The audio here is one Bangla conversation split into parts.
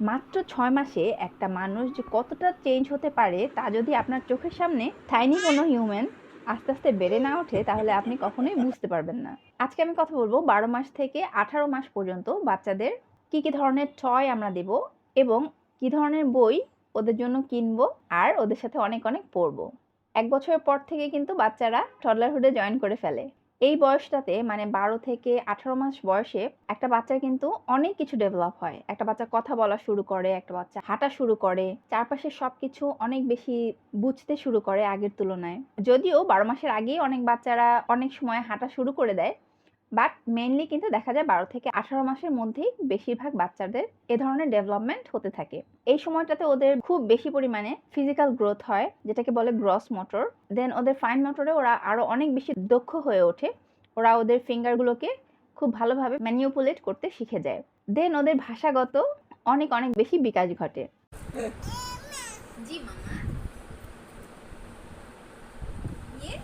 মাত্র ছয় মাসে একটা মানুষ যে কতটা চেঞ্জ হতে পারে তা যদি আপনার চোখের সামনে থাইনি কোনো হিউম্যান আস্তে আস্তে বেড়ে না ওঠে, তাহলে আপনি কখনোই বুঝতে পারবেন না। আজকে আমি কথা বলব বারো মাস থেকে আঠারো মাস পর্যন্ত বাচ্চাদের কি কি ধরনের টয় আমরা দেব এবং কি ধরনের বই ওদের জন্য কিনবো আর ওদের সাথে অনেক অনেক পড়ব। এক বছরের পর থেকে কিন্তু বাচ্চারা টডলারহুডে জয়েন করে ফেলে। এই বয়সটাতে মানে বারো থেকে আঠারো মাস বয়সে একটা বাচ্চার কিন্তু অনেক কিছু ডেভেলপ হয়। একটা বাচ্চা কথা বলা শুরু করে, একটা বাচ্চা হাঁটা শুরু করে চারপাশের সবকিছু অনেক বেশি বুঝতে শুরু করে আগের তুলনায়। যদিও বারো মাসের আগেই অনেক বাচ্চারা অনেক সময় হাঁটা শুরু করে দেয় বাট মেনলি কিন্তু দেখা যায় বারো থেকে আঠারো মাসের মধ্যেই বেশিরভাগ বাচ্চাদের এ ধরনের ডেভেলপমেন্ট হতে থাকে। এই সময়টাতে ওদের খুব বেশি পরিমাণে ফিজিক্যাল গ্রোথ হয়, যেটাকে বলে গ্রস মোটর দেন ওদের ফাইন মোটরে ওরা আরও অনেক বেশি দক্ষ হয়ে ওঠে। ওরা ওদের ফিঙ্গারগুলোকে খুব ভালোভাবে ম্যানিপুলেট করতে শিখে যায়। দেন ওদের ভাষাগত অনেক অনেক বেশি বিকাশ ঘটে ইয়ে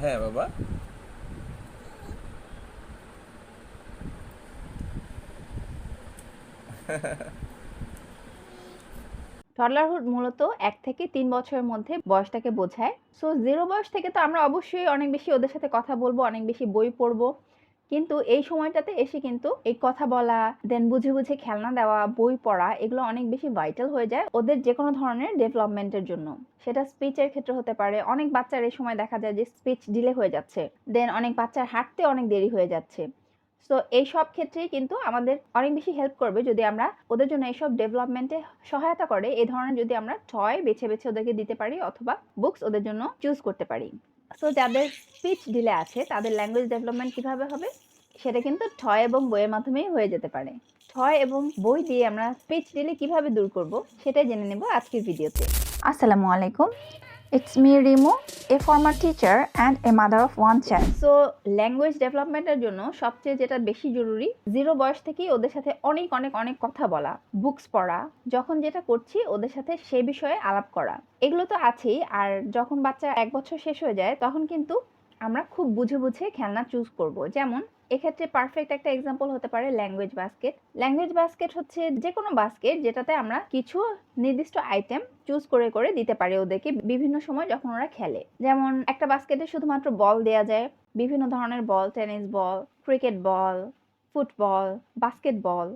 হ্যাঁ বাবা। টডলারহুড মূলত এক থেকে তিন বছরের মধ্যে বয়সটাকে বোঝায়। সো জিরো বয়স থেকে তো আমরা অবশ্যই অনেক বেশি ওদের সাথে কথা বলব, অনেক বেশি বই পড়ব। কিন্তু এই সময়টাতে এসে কিন্তু এই কথা বলা দেন বুঝে বুঝে খেলনা দেওয়া, বই পড়া এগুলো অনেক বেশি ভাইটাল হয়ে যায় ওদের যে কোনো ধরনের ডেভেলপমেন্টের জন্য। সেটা স্পিচের ক্ষেত্রে হতে পারে, অনেক বাচ্চার এই সময় দেখা যায় যে স্পিচ ডিলে হয়ে যাচ্ছে দেন অনেক বাচ্চার হাঁটতে অনেক দেরি হয়ে যাচ্ছে। সো এই সব ক্ষেত্রেই কিন্তু আমাদের অনেক বেশি হেল্প করবে যদি আমরা ওদের জন্য এইসব ডেভেলপমেন্টে সহায়তা করে, এই ধরনের যদি আমরা টয় বেছে বেছে ওদেরকে দিতে পারি অথবা বুকস ওদের জন্য চুজ করতে পারি। সো যাদের স্পিচ ডিলে আছে, তাদের ল্যাঙ্গুয়েজ ডেভেলপমেন্ট কীভাবে হবে? সেটা কিন্তু ঠয় এবং বইয়ের মাধ্যমেই হয়ে যেতে পারে। ঠয় এবং বই দিয়ে আমরা স্পিচ ডিলে কীভাবে দূর করব, সেটাই জেনে নেব আজকের ভিডিওতে আসসালামু আলাইকুম। It's me Rimu a former teacher and a mother of one child so language ডেভেলপমেন্টের জন্য সবচেয়ে যেটা বেশি জরুরি জিরো বয়স থেকেই ওদের সাথে অনেক অনেক অনেক কথা বলা বুকস পড়া, যখন যেটা করছি ওদের সাথে সে বিষয়ে আলাপ করা। এগুলো তো আছেই, আর যখন বাচ্চা এক বছর শেষ হয়ে যায়, তখন কিন্তু আমরা খুব বুঝে বুঝে খেলনা চুজ করব। যেমন, এক্ষেত্রে পারফেক্ট একটা এক্সাম্পল হতে পারে ল্যাঙ্গুয়েজ বাস্কেট ল্যাঙ্গুয়েজ বাস্কেট হচ্ছে যে কোনো বাস্কেট যেটাতে আমরা কিছু নির্দিষ্ট আইটেম চুজ করে করে দিতে পারি ওদেরকে বিভিন্ন সময় যখন ওরা খেলে। যেমন, একটা বাস্কেটে শুধুমাত্র বল দেয়া যায়। বিভিন্ন ধরনের ball tennis ball cricket ball football basketball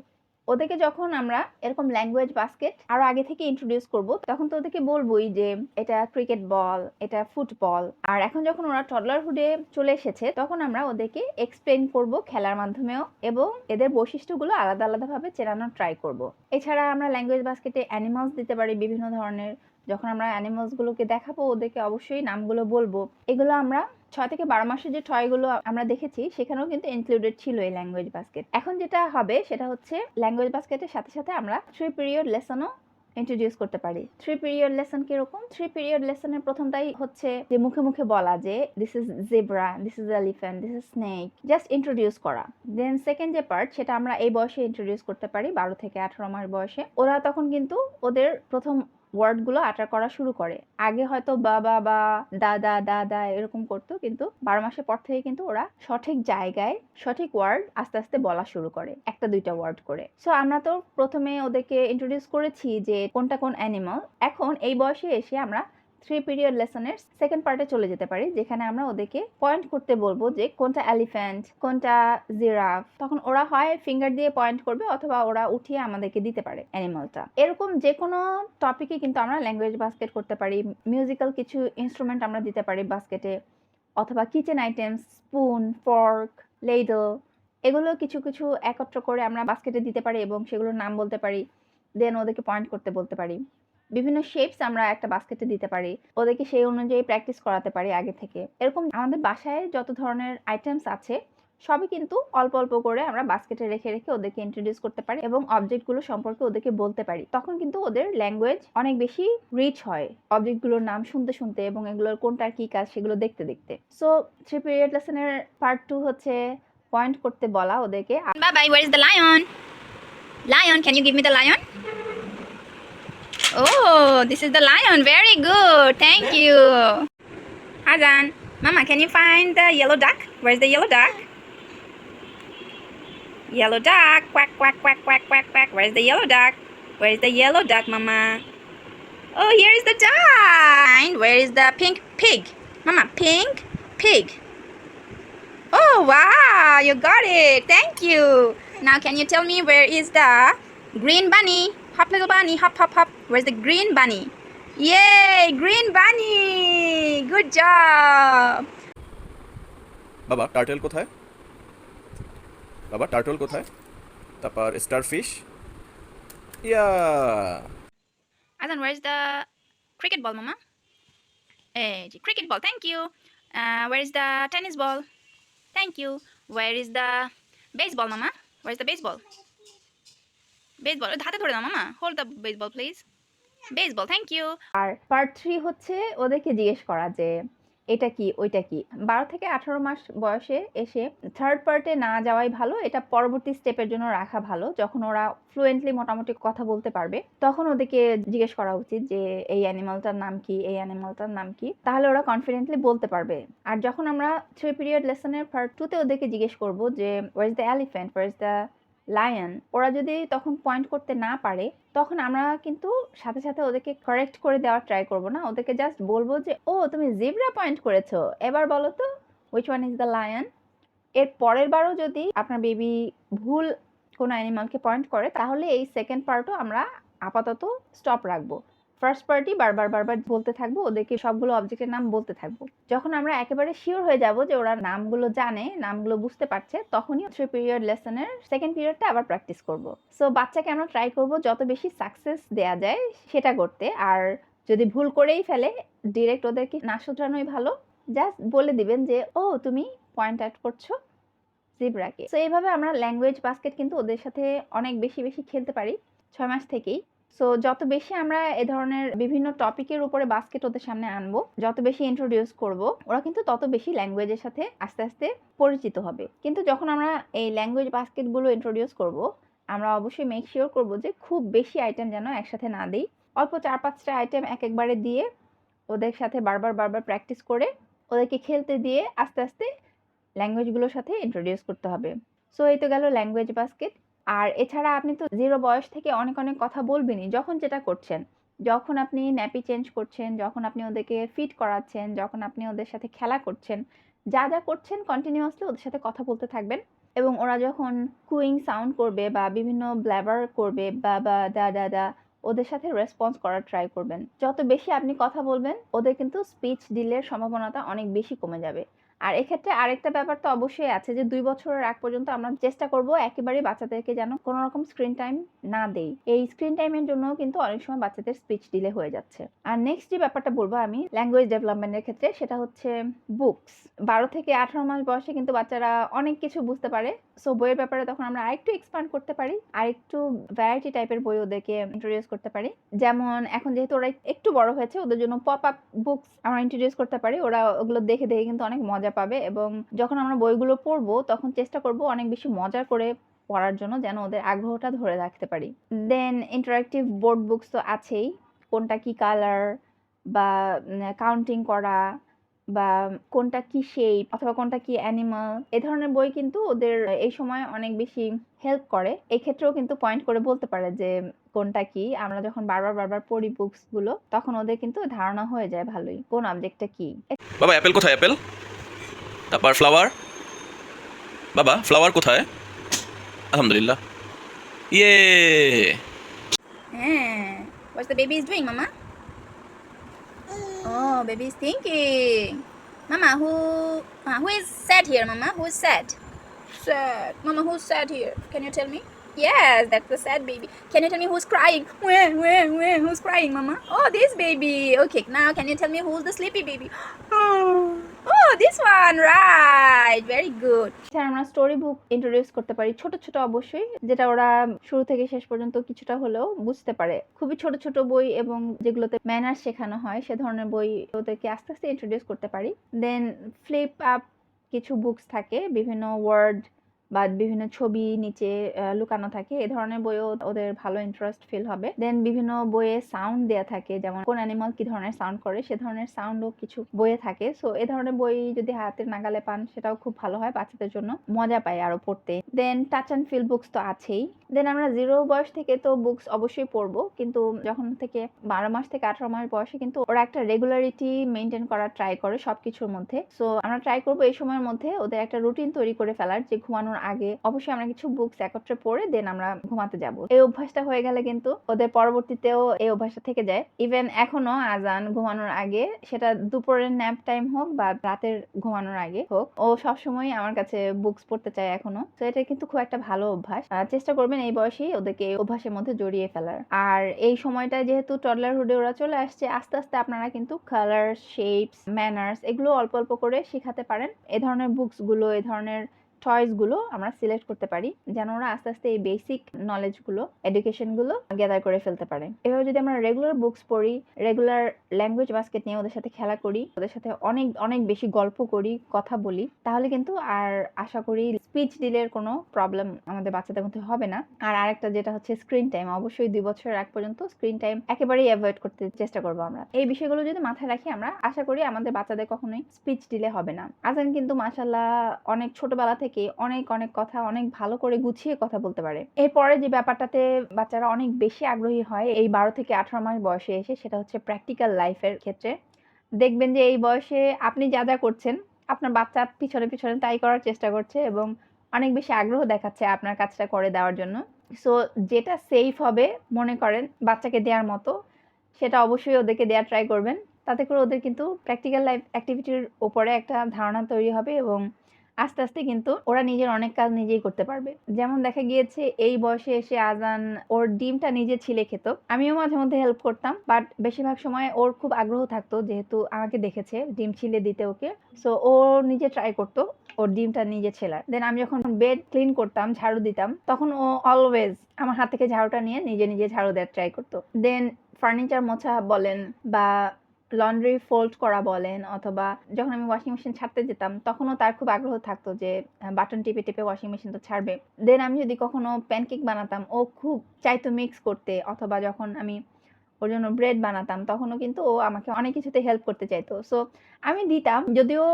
ওদেরকে যখন আমরা এরকম ল্যাঙ্গুয়েজ বাস্কেট আরও আগে থেকে ইন্ট্রোডিউস করব, তখন তো ওদেরকে বলবোই যে এটা ক্রিকেট বল এটা ফুটবল আর এখন যখন ওরা টডলার হুডে চলে এসেছে, তখন আমরা ওদেরকে এক্সপ্লেন করব খেলার মাধ্যমেও এবং এদের বৈশিষ্ট্যগুলো আলাদা আলাদাভাবে চেনানোর ট্রাই করব। এছাড়া আমরা ল্যাঙ্গুয়েজ বাস্কেটে অ্যানিমালস দিতে পারি, বিভিন্ন ধরনের। যখন আমরা অ্যানিমালসগুলোকে দেখাবো, ওদেরকে অবশ্যই নামগুলো বলব। এগুলো আমরা ছয় থেকে বারো মাসের যে টয়গুলো আমরা দেখেছি, সেখানেও কিন্তু ইনক্লুডেড ছিল এই ল্যাঙ্গুয়েজ বাস্কেট এখন যেটা হবে, সেটা হচ্ছে ল্যাঙ্গুয়েজ বাস্কেটের সাথে সাথে আমরা থ্রি পিরিয়ড লেসনও ইন্ট্রোডিউস করতে পারি। থ্রি পিরিয়ড লেসন কীরকম? থ্রি পিরিয়ড লেসনের প্রথমটাই হচ্ছে যে মুখে মুখে বলা যে this is zebra this is elephant this is snake just introduce করা। দেন সেকেন্ড যে পার্ট সেটা আমরা এই বয়সে ইন্ট্রোডিউস করতে পারি, বারো থেকে আঠারো মাস বয়সে। ওরা তখন কিন্তু ওদের প্রথম ওয়ার্ডগুলো আটার করা শুরু করে। আগে হয়তো বাবা বা দাদা দাদা এরকম করতো, কিন্তু বারো মাসের পর থেকে কিন্তু ওরা সঠিক জায়গায় সঠিক ওয়ার্ড আস্তে আস্তে বলা শুরু করে, একটা দুইটা ওয়ার্ড করে। সো আমরা তো প্রথমে ওদেরকে ইন্ট্রোডিউস করেছি যে কোনটা কোন অ্যানিমাল এখন এই বয়সে এসে আমরা থ্রি পিরিয়ড লেসনের সেকেন্ড পার্টে চলে যেতে পারি, যেখানে আমরা ওদেরকে পয়েন্ট করতে বলব যে কোনটা এলিফ্যান্ট কোনটা জিরাফ তখন ওরা হয় ফিঙ্গার দিয়ে পয়েন্ট করবে অথবা ওরা উঠিয়ে আমাদেরকে দিতে পারে অ্যানিমালটা এরকম যে কোনো টপিকে কিন্তু আমরা ল্যাঙ্গুয়েজ বাস্কেট করতে পারি মিউজিক্যাল কিছু ইনস্ট্রুমেন্ট আমরা দিতে পারি বাস্কেটে অথবা kitchen items spoon fork ladle এগুলো কিছু কিছু একত্র করে আমরা বাস্কেটে দিতে পারি এবং সেগুলোর নাম বলতে পারি দেন ওদেরকে পয়েন্ট করতে বলতে পারি। বিভিন্ন শেপস আমরা একটা বাস্কেটে দিতে পারি ওদেরকে সেই অনুযায়ী প্র্যাকটিস করাতে পারি আগে থেকে এরকম আমাদের বাসায় যত ধরনের আইটেমস আছে সবই কিন্তু অল্প অল্প করে আমরা বাস্কেটে রেখে রেখে ওদেরকে ইন্ট্রোডিউস করতে পারি এবং অবজেক্টগুলো সম্পর্কে ওদেরকে বলতে পারি তখন কিন্তু ওদের ল্যাঙ্গুয়েজ অনেক বেশি রিচ হয় অবজেক্টগুলোর নাম শুনতে শুনতে এবং এগুলোর কোনটার কি কাজ সেগুলো দেখতে দেখতে সো থ্রি পিরিয়ড লেসনের পার্ট টু হচ্ছে পয়েন্ট করতে বলা ওদেরকে Bye bye, where is the lion? Lion, can you give me the lion? Oh, this is the lion. Very good. Thank you. Hazan, Mama, can you find the yellow duck? Where's the yellow duck? Yellow duck. Quack, quack, quack, quack, quack, quack. Where's the yellow duck? Where's the yellow duck, Mama? Oh, here is the duck. Where is the pink pig? Mama, pink pig. Oh, wow. You got it. Thank you. Now, can you tell me where is the green bunny? Hop, little bunny. Hop, hop, hop. Where's the green bunny? Yay, green bunny. Good job. বাবা টার্টেল কোথায় বাবা টার্টল কোথায় তারপর starfish yeah Azan, where's the cricket ball, Mama? Eh, the cricket ball, thank you. Uh, where is the tennis ball? Thank you. Where is the baseball, Mama? Where's the baseball? Baseball. হাতে ধরে দাও, Mama. Hold the baseball, please. Baseball, thank you. আর পার্ট থ্রি হচ্ছে ওদেরকে জিজ্ঞেস করা যে এটা কি ওইটা কি? বারো থেকে আঠারো মাস বয়সে এসে থার্ড পার্টে না যাওয়াই ভালো এটা পরবর্তী স্টেপের জন্য রাখা ভালো। যখন ওরা ফ্লুয়েন্টলি মোটামুটি কথা বলতে পারবে তখন ওদেরকে জিজ্ঞেস করা উচিত যে এই অ্যানিমালটার নাম কি এই অ্যানিমালটার নাম কি? তাহলে ওরা কনফিডেন্টলি বলতে পারবে। আর যখন আমরা থ্রি পিরিয়ড লেসনের পার্ট টুতে ওদেরকে জিজ্ঞেস করব যে where is the elephant where is the lion ওরা যদি তখন পয়েন্ট করতে না পারে, তখন আমরা কিন্তু সাথে সাথে ওদেরকে কারেক্ট করে দেওয়ার ট্রাই করব না। ওদেরকে জাস্ট বলব যে, ও, তুমি জিব্রা পয়েন্ট করেছ। এবার বলো তো which one is the lion এর পরের বারও যদি আপনার বেবি ভুল কোনো অ্যানিমালকে পয়েন্ট করে, তাহলে এই সেকেন্ড পার্টও আমরা আপাতত স্টপ রাখব। ফার্স্ট পার্টি বারবার বারবার বলতে থাকব, ওদেরকে সবগুলো অবজেক্টের নাম বলতে থাকব। যখন আমরা একেবারে শিওর হয়ে যাব যে ওরা নামগুলো জানে, নামগুলো বুঝতে পারছে, তখনই থ্রি পিরিয়ড লেসনের সেকেন্ড পিরিয়ডটা আবার প্র্যাকটিস করব। সো বাচ্চাকে আমরা ট্রাই করব যত বেশি সাকসেস দেয়া যায় সেটা করতে। আর যদি ভুল করেই ফেলে ডিরেক্ট ওদেরকে না শুধরানোই ভালো। জাস্ট বলে দিবেন যে, ও, তুমি পয়েন্ট অ্যাড করছ জিব্রাকে সো এইভাবে আমরা ল্যাঙ্গুয়েজ বাস্কেট কিন্তু ওদের সাথে অনেক বেশি বেশি খেলতে পারি। ছয় মাস থেকেই। সো যত বেশি আমরা এ ধরনের বিভিন্ন টপিকের উপরে বাস্কেট ওদের সামনে আনব, যত বেশি ইন্ট্রোডিউস করব, ওরা কিন্তু তত বেশি ল্যাঙ্গুয়েজের সাথে আস্তে আস্তে পরিচিত হবে। কিন্তু যখন আমরা এই ল্যাঙ্গুয়েজ বাস্কেটগুলো ইন্ট্রোডিউস করব, আমরা অবশ্যই মেক শিওর করব যে খুব বেশি আইটেম যেন একসাথে না দিই। অল্প চার পাঁচটা আইটেম এক একবারে দিয়ে ওদের সাথে বারবার বারবার প্র্যাকটিস করে ওদেরকে খেলতে দিয়ে আস্তে আস্তে ল্যাঙ্গুয়েজগুলোর সাথে ইন্ট্রোডিউস করতে হবে। সো এই তো গেল ল্যাঙ্গুয়েজ বাস্কেট আর এছাড়া আপনি তো জিরো বয়স থেকে অনেক অনেক কথা বলবেনই, যখন যেটা করছেন। যখন আপনি ন্যাপি চেঞ্জ করছেন, যখন আপনি ওদেরকে ফিট করাচ্ছেন, যখন আপনি ওদের সাথে খেলা করছেন, যা যা করছেন কন্টিনিউয়াসলি ওদের সাথে কথা বলতে থাকবেন এবং ওরা যখন কুইং সাউন্ড করবে বা বিভিন্ন ব্ল্যাবার করবে বা বা, দা দা দা, ওদের সাথে রেসপন্স করার ট্রাই করবেন। যত বেশি আপনি কথা বলবেন, ওদের কিন্তু স্পিচ ডিলের সম্ভাবনাটা অনেক বেশি কমে যাবে। আর এক্ষেত্রে আরেকটা ব্যাপার তো অবশ্যই আছে যে, দুই বছরের আগ পর্যন্ত আমরা চেষ্টা করব একেবারেই বাচ্চাদেরকে যেন কোনো রকম স্ক্রিন টাইম না দেই। এই স্ক্রিন টাইমের জন্য কিন্তু অনেক সময় বাচ্চাদের স্পিচ ডিলে হয়ে যাচ্ছে। আর নেক্সট যে ব্যাপারটা বলব আমি ল্যাঙ্গুয়েজ ডেভেলপমেন্টের ক্ষেত্রে, সেটা হচ্ছে বুকস বারো থেকে আঠারো মাস বয়সে কিন্তু বাচ্চারা অনেক কিছু বুঝতে পারে। সো বইয়ের ব্যাপারে তখন আমরা আরেকটু এক্সপান্ড করতে পারি আর একটু ভ্যারাইটি টাইপের বই ওদেরকে ইন্ট্রোডিউস করতে পারি। যেমন, এখন যেহেতু ওরা একটু বড় হয়েছে, ওদের জন্য পপ আপ বুকস আমরা ইন্ট্রোডিউস করতে পারি। ওরা ওগুলো দেখে দেখে কিন্তু অনেক মজা পাবে এবং যখন আমরা বইগুলো পড়ব, তখন চেষ্টা করব অনেক বেশি মজা করে পড়ার জন্য যেন ওদের আগ্রহটা ধরে রাখতে পারি। দেন ইন্টারাক্টিভ বোর্ড বুকস তো আছেই। কোনটা কি কালার বা কাউন্টিং করা বা, কোনটা কি শেপ অথবা কোনটা কি অ্যানিমাল এ ধরনের বই কিন্তু ওদের এই সময় অনেক বেশি হেল্প করে। এই ক্ষেত্রেও কিন্তু পয়েন্ট করে বলতে পারে যে, কোনটা কি? আমরা যখন বারবার বারবার পড়ি বুকসগুলো, তখন ওদের কিন্তু ধারণা হয়ে যায় ভালোই। কোন অবজেক্টটা কি? বাবা অ্যাপেল কোথায় অ্যাপেল তারপর ফ্লাওয়ার বাবা ফ্লাওয়ার কোথায় আলহামদুলিল্লাহ ইয়ে Yeah. What's the baby is doing, Mama? Oh, baby is thinking. Mama, who uh, who is sad here, Mama? Who is sad? Sad. Mama, who's sad here? Can you tell me? Yes, that's the sad baby. Can you tell me who's crying? Where, where, where? Who's crying, Mama? Oh, this baby. Okay, now can you tell me who's the sleepy baby? Oh, this one. Right. Very good. এছাড়া আমরা স্টোরি বুক ইন্ট্রোডিউস করতে পারি ছোট ছোট অবশ্যই, যেটা ওরা শুরু থেকে শেষ পর্যন্ত কিছুটা হলেও বুঝতে পারে খুবই ছোট ছোট বই এবং যেগুলোতে ম্যানার শেখানো হয়, সে ধরনের বই ওদেরকে আস্তে আস্তে ইন্ট্রোডিউস করতে পারি দেন ফ্লিপ আপ কিছু বুকস থাকে, বিভিন্ন ওয়ার্ড বা বিভিন্ন ছবি নিচে লুকানো থাকে, এ ধরনের বইও ওদের ভালো ইন্টারেস্ট ফিল হবে। দেন বিভিন্ন বইয়ে সাউন্ড দেয়া থাকে, যেমন কোন অ্যানিমাল কি ধরনের সাউন্ড করে, সে ধরনের সাউন্ডও কিছু বইয়ে থাকে। সো এ ধরনের বই যদি হাতের নাগালে পান, সেটাও খুব ভালো হয় বাচ্চাদের জন্য, মজা পায় আরও পড়তে। Then touch and feel books তো আছেই। দেন আমরা জিরো বয়স থেকে তো বুকস অবশ্যই পড়ব, কিন্তু যখন থেকে বারো মাস থেকে আঠারো মাস বয়সে কিন্তু ওরা একটা রেগুলারিটি মেনটেন করার ট্রাই করে সবকিছুর মধ্যে। সো আমরা ট্রাই করব এই সময়ের মধ্যে ওদের একটা রুটিন তৈরি করে ফেলার, যে ঘুমানোর আগে অবশ্যই আমরা কিছু বুকস একত্রে পড়ে দেন আমরা ঘুমাতে যাব। এই অভ্যাসটা হয়ে গেলে কিন্তু ওদের পরবর্তীতেও এই অভ্যাসটা থেকে যায়। ইভেন এখনও আজান ঘুমানোর আগে সেটা দুপুরের ন্যাপ টাইম হোক বা রাতের ঘুমানোর আগে হোক, ও সবসময় আমার কাছে বুকস পড়তে চায় এখনও। তো এটা কিন্তু খুব একটা ভালো অভ্যাস। চেষ্টা করবেন এই বয়সেই ওদেরকে এই অভ্যাসের মধ্যে জড়িয়ে ফেলার। আর এই সময়টা যেহেতু টডলার হুডে ওরা চলে আসছে, আস্তে আস্তে আপনারা কিন্তু কালার শেপস ম্যানার্স এগুলো অল্প অল্প করে শেখাতে পারেন। এ ধরনের বুকসগুলো, এ ধরনের টয়েসগুলো আমরা সিলেক্ট করতে পারি, যেন ওরা আস্তে আস্তে এই বেসিক নলেজগুলো এডুকেশনগুলো গ্যাদার করে ফেলতে পারে। এভাবে যদি আমরা রেগুলার বুকস পড়ি রেগুলার ল্যাঙ্গুয়েজ বাস্কেট নিয়ে ওদের সাথে খেলা করি, ওদের সাথে অনেক অনেক বেশি গল্প করি, কথা বলি, তাহলে কিন্তু আর আশা করি স্পিচ ডিলের কোনো প্রবলেম আমাদের বাচ্চাদের মধ্যে হবে না। আর আরেকটা যেটা হচ্ছে স্ক্রিন টাইম অবশ্যই দুই বছরের আগ পর্যন্ত স্ক্রিন টাইম একেবারেই অ্যাভয়েড করতে চেষ্টা করব আমরা। এই বিষয়গুলো যদি মাথায় রাখি আমরা, আশা করি আমাদের বাচ্চাদের কখনোই স্পিচ ডিলে হবে না। আজান কিন্তু মাশাল্লাহ অনেক ছোটবেলা থেকে অনেক অনেক কথা, অনেক ভালো করে গুছিয়ে কথা বলতে পারে। এরপরে যে ব্যাপারটাতে বাচ্চারা অনেক বেশি আগ্রহী হয় এই বারো থেকে আঠারো মাস বয়সে এসে সেটা হচ্ছে প্র্যাকটিক্যাল লাইফের ক্ষেত্রে। দেখবেন যে এই বয়সে আপনি যা যা করছেন, আপনার বাচ্চা পিছনে পিছনে তাই করার চেষ্টা করছে এবং অনেক বেশি আগ্রহ দেখাচ্ছে আপনার কাজটা করে দেওয়ার জন্য। সো যেটা সেফ হবে মনে করেন বাচ্চাকে দেওয়ার মতো, সেটা অবশ্যই ওদেরকে দেওয়ার ট্রাই করবেন। তাতে করে ওদের কিন্তু প্র্যাকটিক্যাল লাইফ অ্যাক্টিভিটির উপরে একটা ধারণা তৈরি হবে এবং আস্তে আস্তে কিন্তু ওরা নিজের অনেক কাজ নিজেই করতে পারবে। যেমন দেখা গিয়েছে, এই বয়সে এসে আজান ওর ডিমটা নিজে ছিলে খেত। আমিও মাঝে মধ্যে হেল্প করতাম বাট বেশিরভাগ সময় ওর খুব আগ্রহ থাকতো যেহেতু আমাকে দেখেছে ডিম ছিলে দিতে ওকে। সো ও নিজে ট্রাই করতো ওর ডিমটা নিজে ছেলার। দেন আমি যখন বেড ক্লিন করতাম, ঝাড়ু দিতাম, তখন ও অলওয়েজ আমার হাত থেকে ঝাড়ুটা নিয়ে নিজে নিজে ঝাড়ু দেওয়ার ট্রাই করতো। দেন ফার্নিচার মোছা বলেন বা লন্ড্রি ফোল্ড করা বলেন অথবা যখন আমি ওয়াশিং মেশিন ছাড়তে যেতাম, তখনও তার খুব আগ্রহ থাকতো যে বাটন টিপে টিপে ওয়াশিং মেশিন তো ছাড়বে। দেন আমি যদি কখনো প্যানকেক বানাতাম, ও খুব চাইতো মিক্স করতে, অথবা যখন আমি ওর জন্য ব্রেড বানাতাম, তখনও কিন্তু ও আমাকে অনেক কিছুতে হেল্প করতে চাইতো। সো আমি দিতাম, যদিও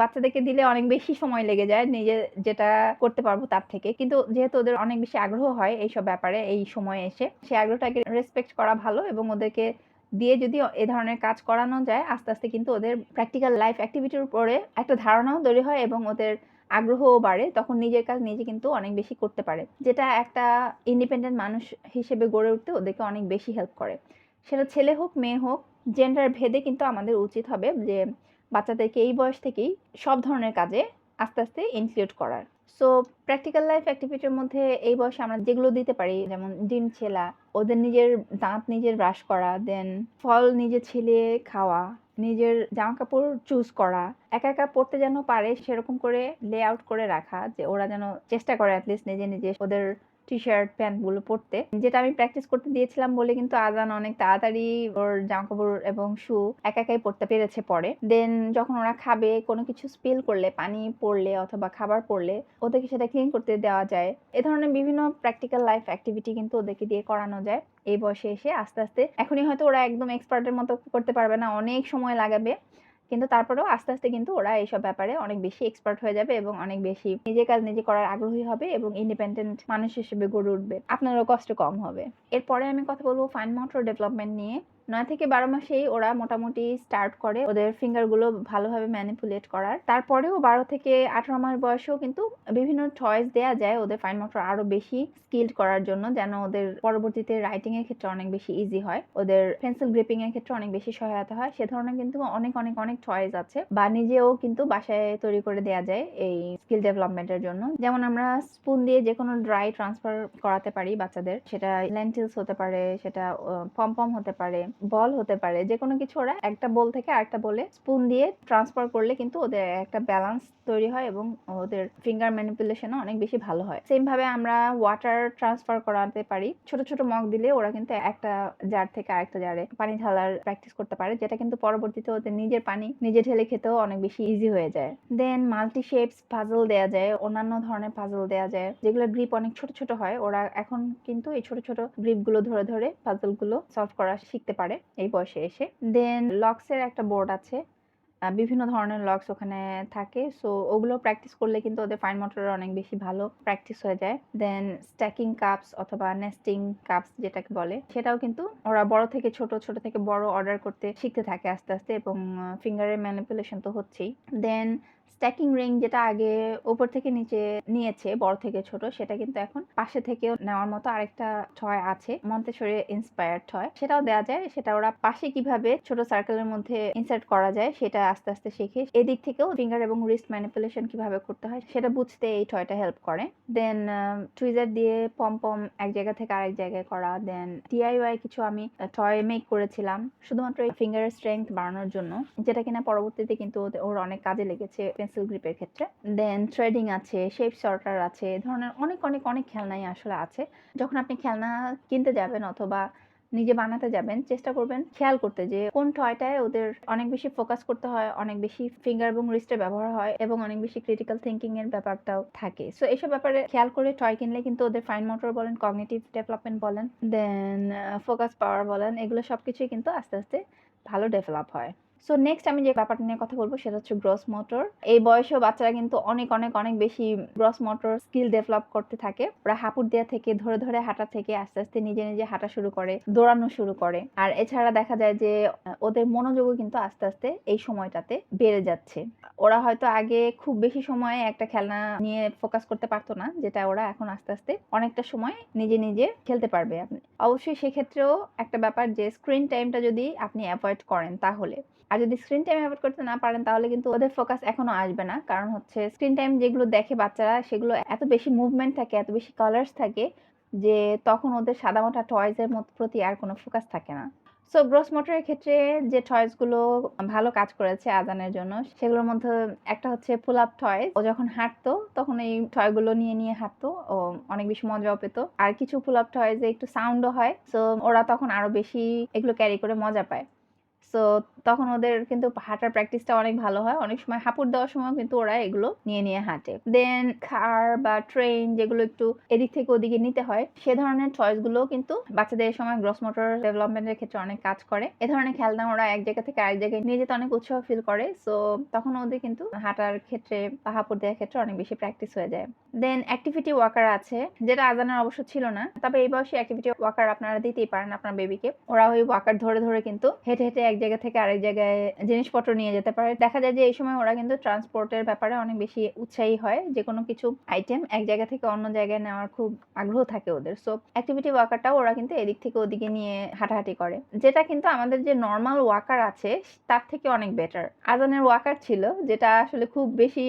বাচ্চাদেরকে দিলে অনেক বেশি সময় লেগে যায়, নিজে যেটা করতে পারব তার থেকে। কিন্তু যেহেতু ওদের অনেক বেশি আগ্রহ হয় এইসব ব্যাপারে, এই সময়ে এসে, সেই আগ্রহটাকে রেসপেক্ট করা ভালো এবং ওদেরকে দিয়ে যদি এ ধরনের কাজ করানো যায়, আস্তে আস্তে কিন্তু ওদের প্র্যাকটিক্যাল লাইফ অ্যাক্টিভিটির উপরে একটা ধারণাও তৈরি হয় এবং ওদের আগ্রহও বাড়ে। তখন নিজের কাজ নিজে কিন্তু অনেক বেশি করতে পারে। যেটা একটা ইন্ডিপেন্ডেন্ট মানুষ হিসেবে গড়ে উঠতে ওদেরকে অনেক বেশি হেল্প করে। সেটা ছেলে হোক, মেয়ে হোক জেন্ডার ভেদে কিন্তু আমাদের উচিত হবে যে বাচ্চাদেরকে এই বয়স থেকেই সব ধরনের কাজে আস্তে আস্তে ইনক্লুড করার। সো প্র্যাকটিক্যাল লাইফ অ্যাক্টিভিটির মধ্যে এই বয়সে আমরা যেগুলো দিতে পারি, যেমন ডিম ছেলা, ওদের নিজের দাঁত নিজের ব্রাশ করা দেন ফল নিজে ছেলে খাওয়া, নিজের জামা কাপড় চুজ করা, একা একা পড়তে যেন পারে সেরকম করে লে আউট করে রাখা, যে ওরা যেন চেষ্টা করে অ্যাটলিস্ট নিজে নিজে ওদের টি শার্ট প্যান্টগুলো পরতে। যেটা আমি প্র্যাকটিস করতে দিয়েছিলাম বলে কিন্তু আজান অনেক তাড়াতাড়ি ওর জামা কাপড় এবং শু একা একাই পরতে পেরেছে পরে। দেন যখন ওরা খাবে, কোনো কিছু স্পিল করলে, পানি পড়লে অথবা খাবার পড়লে, ওদেরকে সেটা ক্লিন করতে দেওয়া যায়। এ ধরনের বিভিন্ন প্র্যাকটিক্যাল লাইফ অ্যাক্টিভিটি কিন্তু ওদেরকে দিয়ে করানো যায় এই বয়সে এসে আস্তে আস্তে। এখনই হয়তো ওরা একদম এক্সপার্টের মতো করতে পারবে না, অনেক সময় লাগাবে। কিন্তু তারপরেও আস্তে আস্তে কিন্তু ওরা এইসব ব্যাপারে অনেক বেশি এক্সপার্ট হয়ে যাবে এবং অনেক বেশি নিজের কাজ নিজে করার আগ্রহী হবে এবং ইন্ডিপেন্ডেন্ট মানুষ হিসেবে গড়ে উঠবে। আপনারও কষ্ট কম হবে। এরপরে আমি কথা বলব ফাইন মোটর ডেভেলপমেন্ট নিয়ে। নয় থেকে বারো মাসেই ওরা মোটামুটি স্টার্ট করে ওদের ফিঙ্গারগুলো ভালোভাবে ম্যানিপুলেট করার। তারপরেও বারো থেকে আঠারো মাস বয়সেও কিন্তু বিভিন্ন চয়েস দেয়া যায় ওদের ফাইন মোটর আরও বেশি স্কিল্ড করার জন্য যেন ওদের পরবর্তীতে রাইটিং এর ক্ষেত্রে অনেক বেশি ইজি হয়, ওদের পেন্সিল গ্রিপিং এর ক্ষেত্রে অনেক বেশি সহায়তা হয়, সে ধরনের কিন্তু অনেক অনেক অনেক চয়েস আছে বা নিজেও কিন্তু বাসায় তৈরি করে দেয়া যায় এই স্কিল ডেভেলপমেন্টের জন্য। যেমন আমরা স্পুন দিয়ে যে কোনো ড্রাই ট্রান্সফার করাতে পারি বাচ্চাদের, সেটা লেন্টিলস হতে পারে, সেটা পম পম হতে পারে বল হতে পারে যে কোনো কিছু ওরা একটা বল থেকে আরেকটা বলে স্পুন দিয়ে ট্রান্সফার করলে কিন্তু ওদের একটা ব্যালেন্স তৈরি হয় এবং ওদের ফিঙ্গার ম্যানিপুলেশনও অনেক বেশি ভালো হয়। সেম ভাবে আমরা ওয়াটার ট্রান্সফার করাতে পারি। ছোট ছোট মগ দিলে ওরা কিন্তু একটা জার থেকে আরেকটা জারে পানি ঢালার প্র্যাকটিস করতে পারে, যেটা কিন্তু পরবর্তীতে ওদের নিজের পানি নিজে ঢেলে খেতেও অনেক বেশি ইজি হয়ে যায়। দেন মাল্টি শেপস পাজল দেয়া যায়, অন্যান্য ধরনের পাজল দেয়া যায়, যেগুলো গ্রিপ অনেক ছোট ছোট হয়। ওরা এখন কিন্তু এই ছোট ছোট গ্রিপগুলো ধরে ধরে পাজলগুলো সলভ করা শিখতে পারে। এই বয়সে এসে। দেন লক্সের একটা বোর্ড আছে। বিভিন্ন ধরনের লক্স ওখানে থাকে। সো ওগুলো প্র্যাকটিস করলে কিন্তু ওদের ফাইন মোটরের অনেক বেশি ভালো প্র্যাকটিস হয়ে যায়। দেন স্ট্যাকিং কাপস অথবা নেস্টিং কাপস যেটাকে বলে, সেটাও কিন্তু ওরা বড় থেকে ছোট ছোট থেকে বড় অর্ডার করতে শিখতে থাকে আস্তে আস্তে এবং ফিঙ্গারের ম্যানিপুলেশন তো হচ্ছেই। দেন স্ট্যাকিং রিং যেটা আগে উপর থেকে নিচে নিয়েছে, বড় থেকে ছোট, সেটা কিন্তু এখন পাশে থেকেও নেওয়ার মতো আরেকটা টয় আছে মন্তেশ্বরে ইন্সপায়ার্ড টয় সেটাও দেওয়া যায়, সেটা ওরা পাশে কীভাবে ছোট সার্কেলের মধ্যে ইনসার্ট করা যায়, সেটা আস্তে আস্তে শিখে এদিক থেকেও ফিঙ্গার এবং রিস্ট ম্যানিপুলেশন কীভাবে করতে হয়, সেটা বুঝতে এই টয়টা হেল্প করে। দেন টুইজার দিয়ে পম পম এক জায়গা থেকে আরেক জায়গায় করা দেন ডিআইওয়াই কিছু আমি টয় মেক করেছিলাম, শুধুমাত্র ফিঙ্গারের স্ট্রেংথ বাড়ানোর জন্য, যেটা কিনা পরবর্তীতে কিন্তু ওর অনেক কাজে লেগেছে পেন্সিল গ্রিপের ক্ষেত্রে। দেন থ্রেডিং আছে শেপ সর্টার আছে, এ ধরনের অনেক অনেক অনেক খেলনাই আসলে আছে। যখন আপনি খেলনা কিনতে যাবেন অথবা নিজে বানাতে যাবেন, চেষ্টা করবেন খেয়াল করতে যে কোন টয়টায় ওদের অনেক বেশি ফোকাস করতে হয়, অনেক বেশি ফিঙ্গার এবং রিস্টের ব্যবহার হয় এবং অনেক বেশি ক্রিটিক্যাল থিঙ্কিং এর ব্যাপারটাও থাকে। সো এইসব ব্যাপারে খেয়াল করে টয় কিনলে কিন্তু ওদের ফাইন মোটর বলেন কগনিটিভ ডেভেলপমেন্ট বলেন দেন ফোকাস পাওয়ার বলেন, এগুলো সবকিছুই কিন্তু আস্তে আস্তে ভালো ডেভেলপ হয়। সো নেক্সট আমি যে ব্যাপারটা নিয়ে কথা বলব সেটা হচ্ছে গ্রস মোটর এই বয়সেও বাচ্চারা কিন্তু অনেক অনেক অনেক বেশি গ্রস মোটর স্কিল ডেভেলপ করতে থাকে। ওরা হাঁপুর দেওয়া থেকে, ধরে ধরে হাঁটা থেকে আস্তে আস্তে নিজে নিজে হাঁটা শুরু করে, দৌড়ানো শুরু করে। আর এছাড়া দেখা যায় যে ওদের মনোযোগও কিন্তু আস্তে আস্তে এই সময়টাতে বেড়ে যাচ্ছে। ওরা হয়তো আগে খুব বেশি সময়ে একটা খেলনা নিয়ে ফোকাস করতে পারতো না, যেটা ওরা এখন আস্তে আস্তে অনেকটা সময় নিজে নিজে খেলতে পারবে। আপনি অবশ্যই সেক্ষেত্রেও একটা ব্যাপার যে স্ক্রিন টাইমটা যদি আপনি অ্যাভয়েড করেন তাহলে। আর যদি স্ক্রিন টাইম অ্যাভয়েড করতে না পারেন, তাহলে কিন্তু ওদের ফোকাস এখনও আসবে না। কারণ হচ্ছে স্ক্রিন টাইম যেগুলো দেখে বাচ্চারা, সেগুলো এত বেশি মুভমেন্ট থাকে, এত বেশি কালার্স থাকে, যে তখন ওদের সাদামাটা টয়েসের মত প্রতি আর কোনো ফোকাস থাকে না। সো গ্রোস মোটরের ক্ষেত্রে যে টয়েসগুলো ভালো কাজ করেছে আজানের জন্য, সেগুলোর মধ্যে একটা হচ্ছে পুল আপ টয়েস ও যখন হাঁটতো, তখন এই টয়গুলো নিয়ে নিয়ে হাঁটতো। ও অনেক বেশি মজাও পেত। আর কিছু পুল আপ টয়েসে একটু সাউন্ডও হয়। সো ওরা তখন আরও বেশি এগুলো ক্যারি করে মজা পায়। সো তখন ওদের কিন্তু হাঁটার প্র্যাকটিসটা অনেক ভালো হয়। অনেক সময় হাঁপুর দেওয়ার সময় কিন্তু ওরা এগুলো নিয়ে নিয়ে হাঁটে। দেন কার বা ট্রেন যেগুলো একটু এদিক থেকে ওদিকে নিতে হয়, সে ধরনের চয়েসগুলো কিন্তু বাচ্চাদের সময় গ্রস মোটর ডেভেলপমেন্টের ক্ষেত্রে অনেক কাজ করে। এ ধরনের খেলনা ওরা এক জায়গা থেকে আরেক জায়গায় নিয়ে যেতে অনেক উৎসাহ ফিল করে। সো তখন ওদের কিন্তু হাঁটার ক্ষেত্রে বা হাঁপুর দেওয়ার ক্ষেত্রে অনেক বেশি প্র্যাকটিস হয়ে যায়। দেন অ্যাক্টিভিটি ওয়াকার আছে, যেটা আজানের অবশ্য ছিল না, তবে এই বয়সে অ্যাক্টিভিটি ওয়াকার আপনারা দিতেই পারেন আপনার বেবিকে ওরা ওই ওয়াকার ধরে ধরে কিন্তু হেঁটে হেঁটে এক জায়গা থেকে আরেক জায়গায় জিনিসপত্র নিয়ে যেতে পারে। দেখা যায় যে এই সময় ওরা কিন্তু ট্রান্সপোর্টের ব্যাপারে অনেক বেশি উৎসাহী হয়। যে কোনো কিছু আইটেম এক জায়গা থেকে অন্য জায়গায় নেওয়ার খুব আগ্রহ থাকে ওদের। সো অ্যাক্টিভিটি ওয়াকারটাও ওরা কিন্তু এদিক থেকে ওদিকে নিয়ে হাঁটাহাঁটি করে। যেটা কিন্তু আমাদের যে নর্মাল ওয়াকার আছে, তার থেকে অনেক বেটার আজানের ওয়াকার ছিল, যেটা আসলে খুব বেশি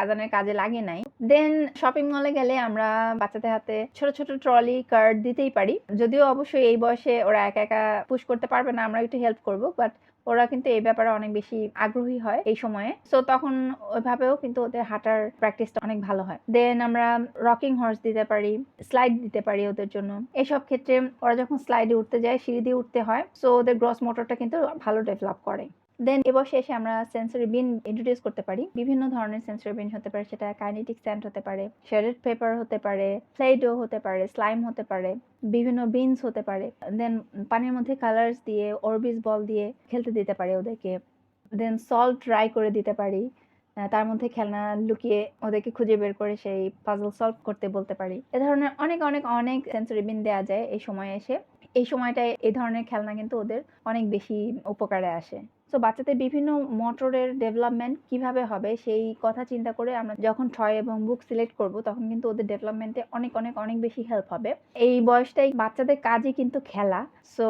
আজানের কাজে লাগে নাই। দেন শপিং মলে গেলে আমরা বাচ্চাদের হাতে ছোট ছোট ট্রলি কার্ড দিতেই পারি। যদিও অবশ্যই এই বয়সে ওরা একা একা পুশ করতে পারবে না, আমরা একটু হেল্প করব। বাট ওরা কিন্তু এই ব্যাপারে অনেক বেশি আগ্রহী হয় এই সময়ে। সো তখন ওইভাবেও কিন্তু ওদের হাঁটার প্র্যাকটিসটা অনেক ভালো হয়। দেন আমরা রকিং হর্স দিতে পারি স্লাইড দিতে পারি ওদের জন্য। এইসব ক্ষেত্রে ওরা যখন স্লাইডে উঠতে যায়, সিঁড়ি দিয়ে উঠতে হয় সো ওদের গ্রস মোটরটা কিন্তু ভালো ডেভেলপ করে। দেন এবছর এসে আমরা সেন্সরি বিন ইন্ট্রোডিউস করতে পারি। বিভিন্ন ধরনের সেন্সরি বিন হতে পারে, সেটা কাইনেটিক স্যান্ড হতে পারে শেডেড পেপার হতে পারে ফ্লাইডো হতে পারে স্লাইম হতে পারে, বিভিন্ন বিনস হতে পারে। দেন পানির মধ্যে কালার্স দিয়ে অরবিস বল দিয়ে খেলতে দিতে পারে ওদেরকে। দেন সল্ট ড্রাই করে দিতে পারি তার মধ্যে খেলনা লুকিয়ে ওদেরকে খুঁজে বের করে সেই পাজল সলভ করতে বলতে পারি। এ ধরনের অনেক অনেক অনেক সেন্সরি বিন দেওয়া যায় এই সময়ে এসে। এই সময়টায় এই ধরনের খেলনা কিন্তু ওদের অনেক বেশি উপকারে আসে। সো বাচ্চাদের বিভিন্ন মোটরের ডেভেলপমেন্ট কীভাবে হবে সেই কথা চিন্তা করে আমরা যখন ছয় এবং বুক সিলেক্ট করব, তখন কিন্তু ওদের ডেভেলপমেন্টে অনেক অনেক অনেক বেশি হেল্প হবে। এই বয়সটাই বাচ্চাদের কাজই কিন্তু খেলা। সো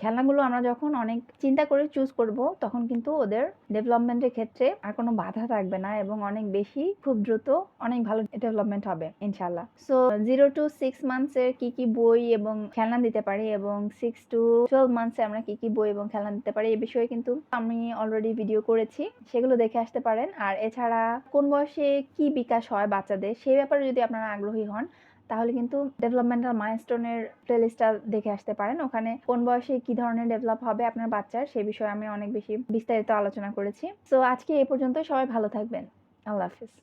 খেলাগুলো আমরা যখন অনেক চিন্তা করে চুজ করব, তখন কিন্তু ওদের ডেভেলপমেন্টের ক্ষেত্রে আর কোনো বাধা থাকবে না এবং অনেক বেশি খুব দ্রুত অনেক ভালো ডেভেলপমেন্ট হবে ইনশাল্লাহ সো জিরো টু সিক্স মান্থসের কি কি বই এবং খেলনা দিতে পারি এবং সিক্স টু টুয়েলভ মান্থসে আমরা কি কি বই এবং খেলনা দিতে পারি এই বিষয়ে কিন্তু আমি অলরেডি ভিডিও করেছি, সেগুলো দেখে আসতে পারেন। আর এছাড়া কোন বয়সে কি বিকাশ হয় বাচ্চাদের, সেই ব্যাপারে যদি আপনারা আগ্রহী হন, তাহলে কিন্তু ডেভেলপমেন্টাল মাইলস্টোনের প্লেলিস্টটা দেখে আসতে পারেন। ওখানে কোন বয়সে কি ধরনের ডেভেলপ হবে আপনার বাচ্চার সেই বিষয়ে আমি অনেক বেশি বিস্তারিত আলোচনা করেছি। তো আজকে এই পর্যন্ত সবাই ভালো থাকবেন। আল্লাহ হাফিজ।